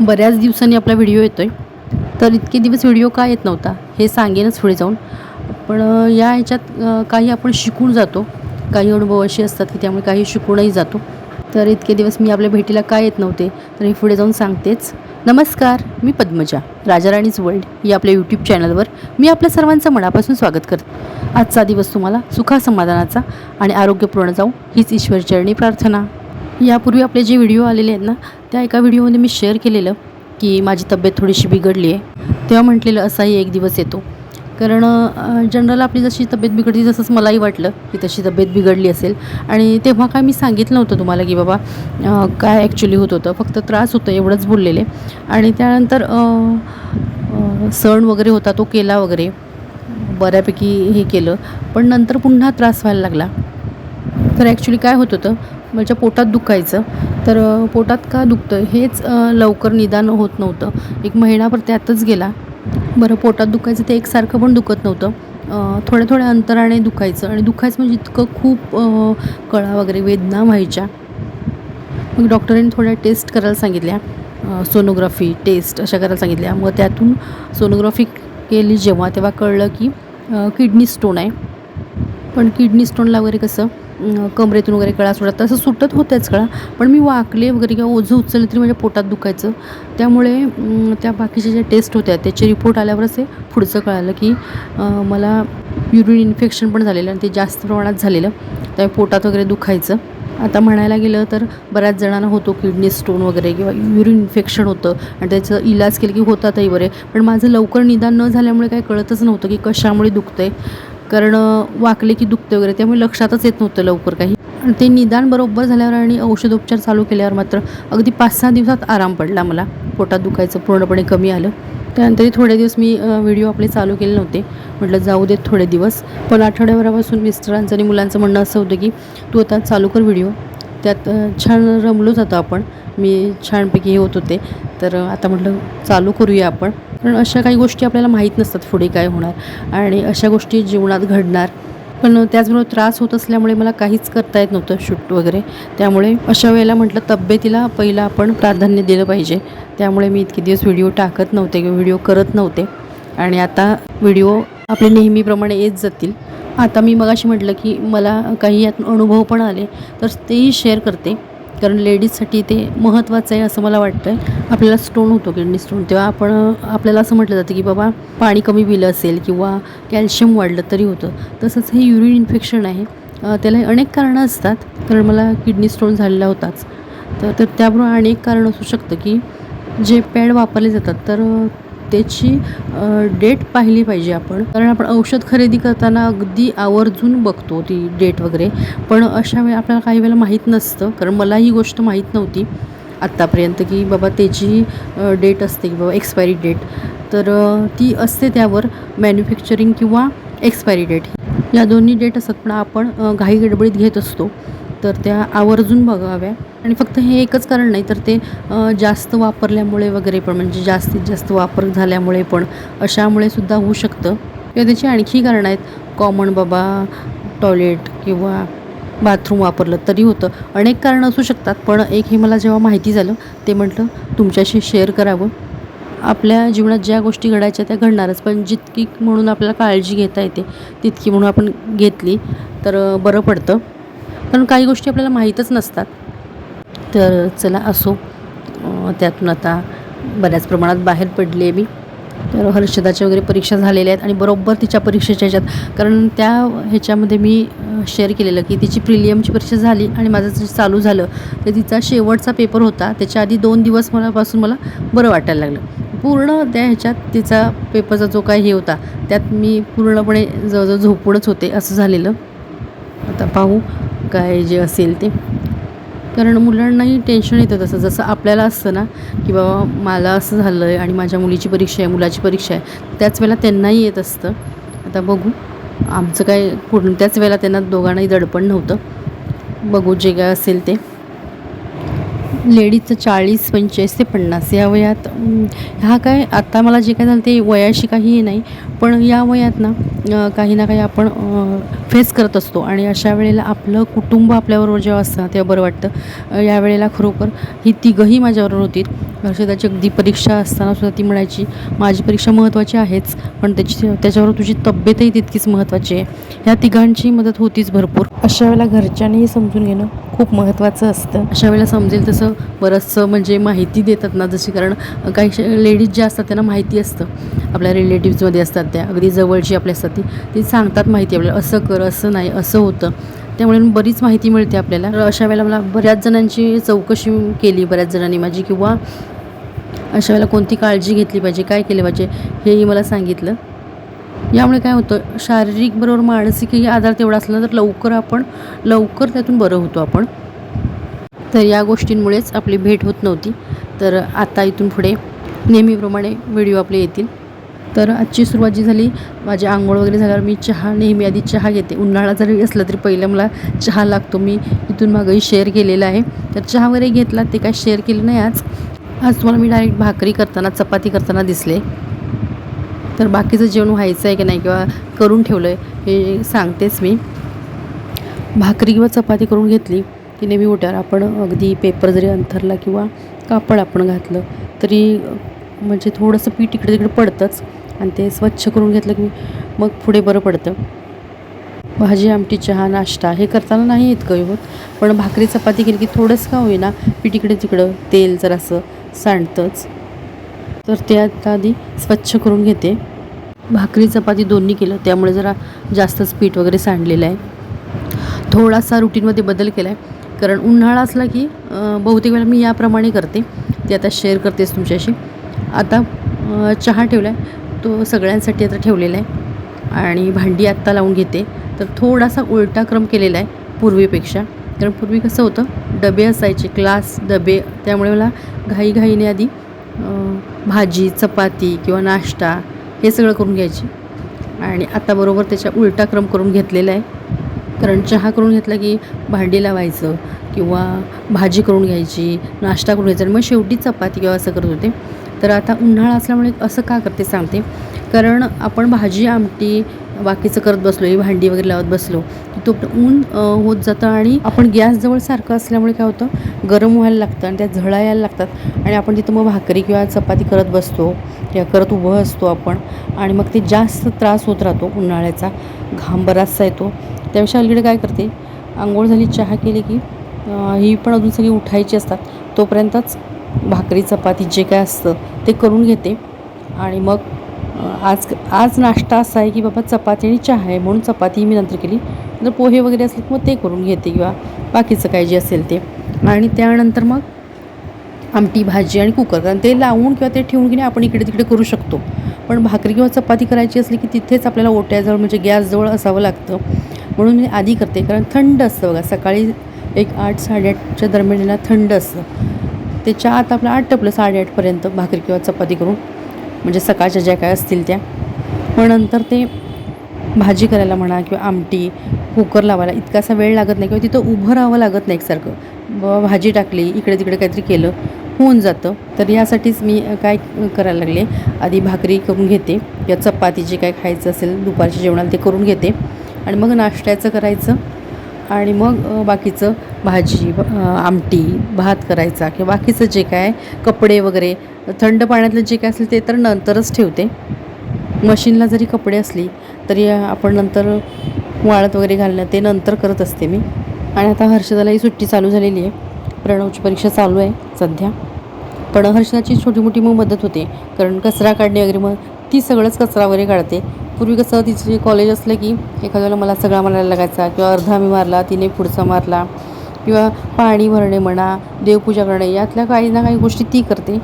बऱ्याच दिवसांनी आपला व्हिडिओ येतो आहे तर इतके दिवस व्हिडिओ का येत नव्हता हे सांगेनच पुढे जाऊन. पण या ह्याच्यात काही आपण शिकून जातो. काही अनुभव असे असतात की त्यामुळे काही शिकूनही जातो. तर इतके दिवस मी आपल्या भेटीला का येत नव्हते तर हे पुढे जाऊन सांगतेच. नमस्कार मी पद्मजा राजाराणीज वर्ल्ड या आपल्या यूट्यूब चॅनलवर मी आपल्या सर्वांचं मनापासून स्वागत करते. आजचा दिवस तुम्हाला सुखासमाधानाचा आणि आरोग्यपूर्ण जाऊ हीच ईश्वरचरणी प्रार्थना. यापूर्वी आपले जे व्हिडिओ आलेले आहेत ना त्या एका व्हिडिओमध्ये मी शेअर केलेलं की माझी तब्येत थोडीशी बिघडली आहे. तेव्हा म्हटलेलं असाही एक दिवस येतो. कारण जनरल आपली जशी तब्येत बिघडली तसंच मलाही वाटलं की तशी तब्येत बिघडली असेल. आणि तेव्हा काय मी सांगितलं नव्हतं तुम्हाला की बाबा काय ॲक्च्युली होत होतं. फक्त त्रास होतं एवढंच बोललेले. आणि त्यानंतर सण वगैरे होता तो केला वगैरे. बऱ्यापैकी हे केलं. पण नंतर पुन्हा त्रास व्हायला लागला. तर ॲक्च्युली काय होत होतं माझ्या पोटात दुखायचं. तर पोटात का दुखतं हेच लवकर निदान होत नव्हतं. एक महिनाभर त्यातच गेला. बरं पोटात दुखायचं ते एकसारखं पण दुखत नव्हतं. थोड्या थोड्या अंतराने दुखायचं आणि दुखायचं म्हणजे इतकं खूप कळा वगैरे वेदना व्हायच्या. मग डॉक्टरांनी थोड्या टेस्ट करायला सांगितल्या. सोनोग्राफी टेस्ट अशा करायला सांगितल्या. मग त्यातून सोनोग्राफी केली जेव्हा तेव्हा कळलं की किडनी स्टोन आहे. पण किडनी स्टोनला वगैरे कसं कमरेतून वगैरे कळा सुटत तसं सुटत होत्याच कळा पण मी वाकले वगैरे किंवा ओझं उचललं तरी माझ्या पोटात दुखायचं. त्यामुळे त्या बाकीच्या ज्या टेस्ट होत्या त्याचे रिपोर्ट आल्यावरच हे पुढचं कळालं की मला युरिन इन्फेक्शन पण झालेलं आणि ते जास्त प्रमाणात झालेलं. त्यामुळे पोटात वगैरे दुखायचं. आता म्हणायला गेलं तर बऱ्याच जणांना होतो किडनी स्टोन वगैरे किंवा युरिन इन्फेक्शन होतं आणि त्याचं इलाज केलं की होतातही बरे. पण माझं लवकर निदान न झाल्यामुळे काही कळतच नव्हतं की कशामुळे दुखतंय. कारण वाकले की दुखते वगैरे त्यामुळे लक्षातच येत नव्हतं लवकर काही. ते निदान बरोबर झाल्यावर आणि औषधोपचार चालू केल्यावर मात्र अगदी पाच सहा दिवसात आराम पडला मला. पोटात दुखायचं पूर्णपणे कमी आलं. त्यानंतरही थोडे दिवस मी व्हिडिओ आपले चालू केले नव्हते. म्हटलं जाऊ देत थोडे दिवस. पण आठवड्याभरापासून मिस्टरांचं आणि मुलांचं म्हणणं असं होतं की तू आता चालू कर व्हिडिओ. त्यात छान रमलो जातो आपण. मी छानपैकी हे होत होते. तर आता म्हटलं चालू करूया आपण. कारण अशा काही गोष्टी आपल्याला माहीत नसतात पुढे काय होणार आणि अशा गोष्टी जीवनात घडणार. पण त्याचबरोबर त्रास होत असल्यामुळे मला काहीच करता येत नव्हतं शूट वगैरे. त्यामुळे अशा वेळेला म्हटलं तब्येतीला पहिलं आपण प्राधान्य दिलं पाहिजे. त्यामुळे मी इतके दिवस व्हिडिओ टाकत नव्हते किंवा व्हिडिओ करत नव्हते. आणि आता व्हिडिओ आपले नेहमीप्रमाणे येत जातील. आता मी मगाशी म्हटलं की मला काही यात अनुभव पण आले तर तेही शेअर करते. कारण लेडीजसाठी ते महत्त्वाचं आहे असं मला वाटतं आहे आपल्याला स्टोन होतो किडनी स्टोन तेव्हा आपण आपल्याला असं म्हटलं जातं की बाबा पाणी कमी पिलं असेल किंवा कॅल्शियम वाढलं तरी होतं. तसंच हे युरिन इन्फेक्शन आहे. त्याला अनेक कारणं असतात. कारण मला किडनी स्टोन झालेला होताच. तर तर त्याबरोबर अनेक कारण असू शकतं की जे पॅड वापरले जातात. तर त्याची डेट पाहिली पाहिजे आपण. कारण आपण औषध खरेदी करताना अगदी आवर्जून बघतो ती डेट वगैरे. पण अशा वेळी आपल्याला काही वेळेला माहीत नसतं. कारण मला ही गोष्ट माहीत नव्हती आत्तापर्यंत की बाबा त्याची डेट असते की बाबा एक्सपायरी डेट. तर ती असते त्यावर मॅन्युफॅक्चरिंग किंवा एक्सपायरी डेट. या दोन्ही डेट असतात पण आपण घाई गडबडीत घेत असतो. तर त्या आवर्जून बघाव्या. आणि फक्त हे एकच कारण नाही तर ते जास्त वापरल्यामुळे वगैरे पण म्हणजे जास्तीत जास्त वापर झाल्यामुळे पण अशामुळे सुद्धा होऊ शकतं. किंवा त्याची आणखी कारणं आहेत. कॉमन बाबा टॉयलेट किंवा बाथरूम वापरलं तरी होतं. अनेक कारणं असू शकतात पण एक हे मला जेव्हा माहिती झालं ते म्हटलं तुमच्याशी शेअर करावं. आपल्या जीवनात ज्या गोष्टी घडायच्या त्या घडणारच पण जितकी म्हणून आपल्याला काळजी घेता येते तितकी म्हणून आपण घेतली तर बरं पडतं. कारण काही गोष्टी आपल्याला माहीतच नसतात. तर चला असो. त्यातून आता बऱ्याच प्रमाणात बाहेर पडली आहे मी. तर हर्षदाच्या वगैरे परीक्षा झालेल्या आहेत आणि बरोबर तिच्या परीक्षेच्या ह्याच्यात. कारण त्या ह्याच्यामध्ये मी शेअर केलेलं की तिची प्रिलियमची परीक्षा झाली आणि माझं जे चालू झालं तर तिचा शेवटचा पेपर होता. त्याच्या आधी दोन दिवस मलापासून मला बरं वाटायला लागलं. पूर्ण त्या ह्याच्यात तिचा पेपरचा जो काय हे होता त्यात मी पूर्णपणे जवळजवळ झोपूनच होते असं झालेलं. आता पाहू. काय जे असेल ते. कारण मुलांनाही टेन्शन येतं तसं. जसं आपल्याला असतं ना की बाबा मला असं झालं आहे आणि माझ्या मुलीची परीक्षा आहे मुलाची परीक्षा आहे त्याच वेळेला त्यांनाही येत असतं. आता बघू आमचं काय पूर्ण त्याच वेळेला त्यांना दोघांनाही दडपण नव्हतं. बघू जे काय असेल ते. लेडीजचं चाळीस पंचेचाळीस ते पन्नास या वयात हा काय आत्ता मला जे काय झालं ते वयाशी काही हे नाही पण या वयात ना काही ना काही आपण फेस करत असतो आणि अशा वेळेला आपलं कुटुंब आपल्याबरोबर जेव्हा असतं तेव्हा बरं वाटतं. यावेळेला या वेळेला खरोखर ही तिघंही माझ्याबरोबर होती हर्षदाची अगदी परीक्षा असताना सुद्धा ती म्हणायची माझी परीक्षा महत्त्वाची आहेच पण त्याची त्याच्यावर तुझी तब्येतही तितकीच महत्त्वाची आहे. ह्या तिघांची मदत होतीच भरपूर. अशा वेळेला घरच्यांनीही समजून घेणं खूप महत्त्वाचं असतं. अशा वेळेला समजेल तसं बरंचसं म्हणजे माहिती देतात ना जशी कारण काही लेडीज ज्या असतात त्यांना माहिती असतं. आपल्या रिलेटिव्समध्ये असतात त्या अगदी जवळची आपल्या असतात ती. ती सांगतात माहिती आपल्याला असं कर असं नाही असं होतं. त्यामुळे बरीच माहिती मिळते आपल्याला. तर अशा वेळेला मला बऱ्याच जणांची चौकशी केली बऱ्याच जणांनी माझी किंवा अशा वेळेला कोणती काळजी घेतली पाहिजे काय केलं पाहिजे हेही मला सांगितलं. यामुळे काय होतं शारीरिक बरोबर मानसिकही आधार तेवढा असला तर लवकर आपण लवकर त्यातून बरं होतो आपण. तर या गोष्टींमुळेच आपली भेट होत नव्हती. तर आता इथून पुढे नेहमीप्रमाणे व्हिडिओ आपले येतील. तर आजची सुरुवात जी झाली माझी आंघोळ वगैरे झाल्यावर मी चहा नेहमी आधी चहा घेते. उन्हाळा जरी असला तरी पहिलं मला चहा लागतो. मी इथून मागंही शेअर केलेला आहे. तर चहा वगैरे घेतला ते काय शेअर केलं नाही आज. आज तुम्हाला मी डायरेक्ट भाकरी करताना चपाती करताना दिसले. तर बाकीचं जेवण व्हायचं आहे की नाही किंवा करून ठेवलं आहे हे सांगतेच मी. भाकरी किंवा चपाती करून घेतली की नेहमी उठ्यावर आपण अगदी पेपर जरी अंथरला किंवा कापड आपण घातलं तरी म्हणजे थोडंसं पीठ इकडे तिकडे पडतंच आणि ते स्वच्छ करून घेतलं की मग पुढे बरं पडतं. भाजी आमटी चहा नाश्ता हे करताना नाही इतकं होत पण भाकरी चपाती केली की थोडंसं का होईना पीठ इकडे तिकडं तेल जरासं सांडतंच. तर ते आता आधी स्वच्छ करून घेते. भाकरी चपाती दोन्ही केलं. त्यामुळे जरा जास्तच पीठ वगैरे सांडलेलं आहे. थोडासा रुटीनमध्ये बदल केला आहे कारण उन्हाळा असला की बहुतेक वेळा मी याप्रमाणे करते. ते आता शेअर करतेच तुमच्याशी. आता चहा ठेवला आहे तो सगळ्यांसाठी आता ठेवलेला आहे. आणि भांडी आत्ता लावून घेते. तर थोडासा उलटा क्रम केलेला आहे पूर्वीपेक्षा. कारण पूर्वी कसं होतं डबे असायचे क्लास डबे. त्यामुळे मला घाईघाईने आधी भाजी चपाती किंवा नाश्ता हे सगळं करून घ्यायची. आणि आता बरोबर त्याच्या उलटा क्रम करून घेतलेला आहे. कारण चहा करून घेतला की भांडी लावायचं किंवा भाजी करून घ्यायची नाश्ता करून घ्यायचा आणि मग शेवटी चपाती किंवा असं करत होते. तर आता उन्हाळा असल्यामुळे असं का करते सांगते. कारण आपण भाजी आमटी बाकीचं करत बसलो ही भांडी वगैरे लावत बसलो की तो ऊन होत जातं आणि आपण गॅसजवळ सारखं असल्यामुळे काय होतं गरम व्हायला लागतं आणि त्या झळा यायला लागतात आणि आपण तिथं मग भाकरी किंवा चपाती करत बसतो. किंवा करत उभं असतो आपण. आणि मग ते जास्त त्रास होत राहतो उन्हाळ्याचा. घाम बराचसा येतो. त्यापेक्षा अलीकडे काय करते? आंघोळ झाली चहा केली की ही पण अजून सगळी उठायची असतात. तोपर्यंतच भाकरी चपाती जे काय असतं ते करून घेते. आणि मग आज आज नाश्ता असा आहे की बाबा चपाती आणि चहा आहे म्हणून चपाती मी नंतर केली. नंतर पोहे वगैरे असले की मग ते करून घेते किंवा बाकीचं काय जे असेल ते. आणि त्यानंतर मग आमटी भाजी आणि कुकर. कारण ते लावून किंवा ते ठेवून की नाही आपण इकडे तिकडे करू शकतो. पण भाकरी किंवा चपाती करायची असली की तिथेच आपल्याला ओट्याजवळ म्हणजे गॅसजवळ असावं लागतं. म्हणून मी आधी करते. कारण थंड असतं बघा. सकाळी एक आठ साडेआठच्या दरम्यानला थंड असतं. त्याच्या आत आपलं आठ टपलं साडेआठपर्यंत भाकरी किंवा चपाती करून. म्हणजे सकाळच्या ज्या काय असतील त्या. मग नंतर ते भाजी करायला म्हणा किंवा आमटी कुकर लावायला इतकासा वेळ लागत नाही किंवा तिथं उभं राहावं लागत नाही एकसारखं. ब भाजी टाकली इकडे तिकडे काहीतरी केलं. होऊन जातं. तर यासाठीच मी काय करायला लागले? आधी भाकरी करून घेते. किंवा चपाती जे काय खायचं असेल दुपारच्या जेवणाला ते करून घेते. आणि मग नाश्त्याचं करायचं. आणि मग बाकीचं भाजी आमटी भात करायचा. किंवा बाकीचं जे काय कपडे वगैरे थंड पाण्यातलं जे काय असेल ते तर नंतरच ठेवते. मशीनला जरी कपडे असली तरी आपण नंतर वाळत वगैरे घालणं ते नंतर करत असते मी. आणि आता हर्षदालाही सुट्टी चालू झालेली आहे. प्रणवची परीक्षा चालू आहे सध्या. पण हर्षदाची छोटी मोठी मग मदत होते. कारण कचरा काढणे वगैरे मग ती सगळंच कचरा वगैरे काढते. पूर्वी कसं तिचे कॉलेज असलं की एखाद्याला मला सगळा मारायला लागायचा किंवा अर्धा मी मारला तिने पुढचा मारला किंवा पाणी भरणे म्हणा देवपूजा करणे यातल्या काही ना काही गोष्टी ती करते.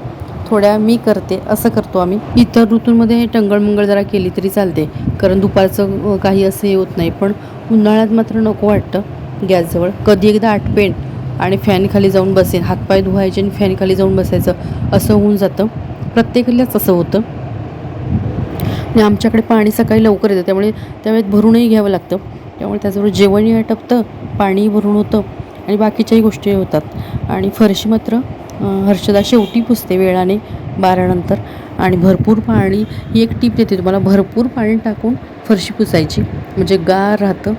थोड्या मी करते असं करतो आम्ही. इतर ऋतूंमध्ये टंगळमंगळ जरा केली तरी चालते. कारण दुपारचं काही असं हे होत नाही. पण उन्हाळ्यात मात्र नको वाटतं गॅसजवळ. कधी एकदा आटपेन आणि फॅनखाली जाऊन बसेन. हातपाय धुवायचे आणि फॅनखाली जाऊन बसायचं. असं होऊन जातं. प्रत्येकालाच असं होतं. आणि आमच्याकडे पाणी सकाळी लवकर येतं. त्यामुळे त्यावेळेत भरूनही घ्यावं लागतं. त्यामुळे त्याचबरोबर जेवणही आटपतं. पाणीही भरून होतं. आणि बाकीच्याही गोष्टी होतात. आणि फरशी मात्र हर्षदा शेवटी पुसते वेळाने बारानंतर. आणि भरपूर पाणी ही एक टीप देते तुम्हाला. भरपूर पाणी टाकून फरशी पुसायची. म्हणजे गार राहतं.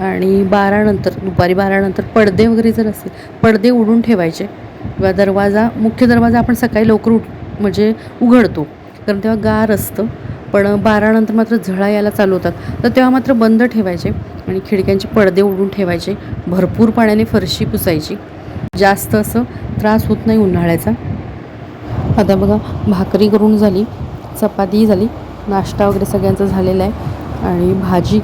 आणि बारानंतर दुपारी बारानंतर पडदे वगैरे जर असतील पडदे उडून ठेवायचे. किंवा दरवाजा मुख्य दरवाजा आपण सकाळी लवकर उठ म्हणजे उघडतो. कारण तेव्हा गार असतं. पण बारानंतर मात्र झळा यायला चालू होतात. तर तेव्हा मात्र बंद ठेवायचे आणि खिडक्यांचे पडदे उडून ठेवायचे. भरपूर पाण्याने फरशी पुसायची. जास्त असं त्रास होत नाही उन्हाळ्याचा. आता बघा भाकरी करून झाली चपाती झाली नाश्ता वगैरे सगळ्यांचा झालेला आहे. आणि भाजी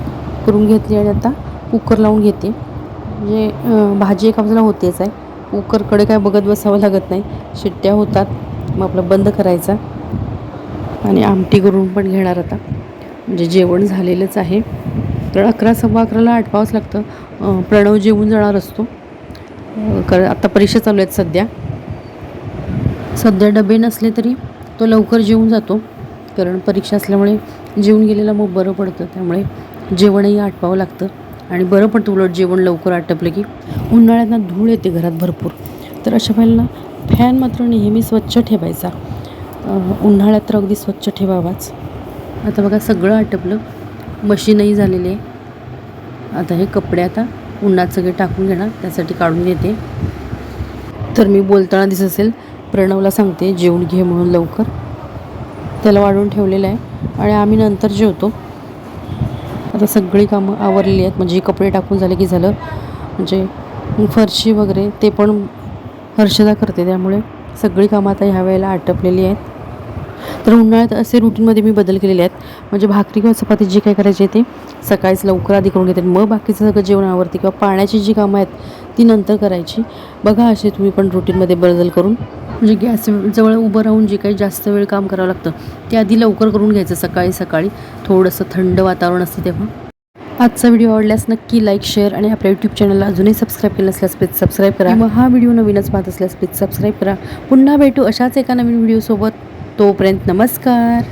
करून घेतली आणि आता कुकर लावून घेते. म्हणजे भाजी एका बाजूला होतेच आहे. कुकरकडे काय बघत बसावं लागत नाही. शिट्ट्या होतात. मग आपलं बंद करायचा. आणि आमटी करून पण घेणार आता. म्हणजे जेवण झालेलंच आहे. तर अकरा सव्वा अकराला आठवावंच लागतं. प्रणव जेवून जाणार असतो. कारण आत्ता परीक्षा चालू आहेत सध्या. सध्या डबे नसले तरी तो लवकर जेवून जातो. कारण परीक्षा असल्यामुळे जेवून गेलेला मग बरं पडतं. त्यामुळे जेवणही आटपावं लागतं. आणि बरं पडतं उलट जेवण लवकर आटपलं की उन्हाळ्यात ना धूळ येते घरात भरपूर. तर अशा वेळेला फॅन मात्र नेहमी स्वच्छ ठेवायचा. उन्हाळ्यात तर अगदी स्वच्छ ठेवावाच. आता बघा सगळं आटपलं. मशीनही झालेली आहे. आता हे कपडे आता उन्हात सगळे टाकून घेणार त्यासाठी काढून घेते. तर मी बोलताना दिसत असेल प्रणवला सांगते जेवण घे म्हणून लवकर. त्याला वाढून ठेवलेलं आहे. आणि आम्ही नंतर जेवतो. आता सगळी कामं आवरलेली आहेत. म्हणजे कपडे टाकून झाले की झालं. म्हणजे फरशी वगैरे ते पण हर्षदा करते. त्यामुळे सगळी कामं आता ह्या वेळेला आटपलेली आहेत. तर उन्हाळ्यात असे रुटीनमध्ये मी बदल केलेले आहेत. म्हणजे भाकरी किंवा चपाती जे काय करायचे ते सकाळीच लवकर आधी करून घेते. मग बाकीचं सगळं जेवण आवरते किंवा पाण्याची जी कामं आहेत ती नंतर करायची. बघा असे तुम्ही पण रुटीनमध्ये बदल करून. म्हणजे गॅस जवळ उभं राहून जे काही जास्त वेळ काम करावं लागतं ते आधी लवकर करून घ्यायचं सकाळी सकाळी. थोडंसं थंड वातावरण असतं तेव्हा. आजचा व्हिडिओ आवडल्यास नक्की लाईक शेअर आणि आपल्या यूट्यूब चॅनलला अजूनही सबस्क्राईब केलं नसल्यास प्लीज सबस्क्राईब करा. मग हा व्हिडिओ नवीनच पाहत असल्यास प्लीज सबस्क्राईब करा. पुन्हा भेटू अशाच एका नवीन व्हिडिओसोबत. तोपर्यंत नमस्कार.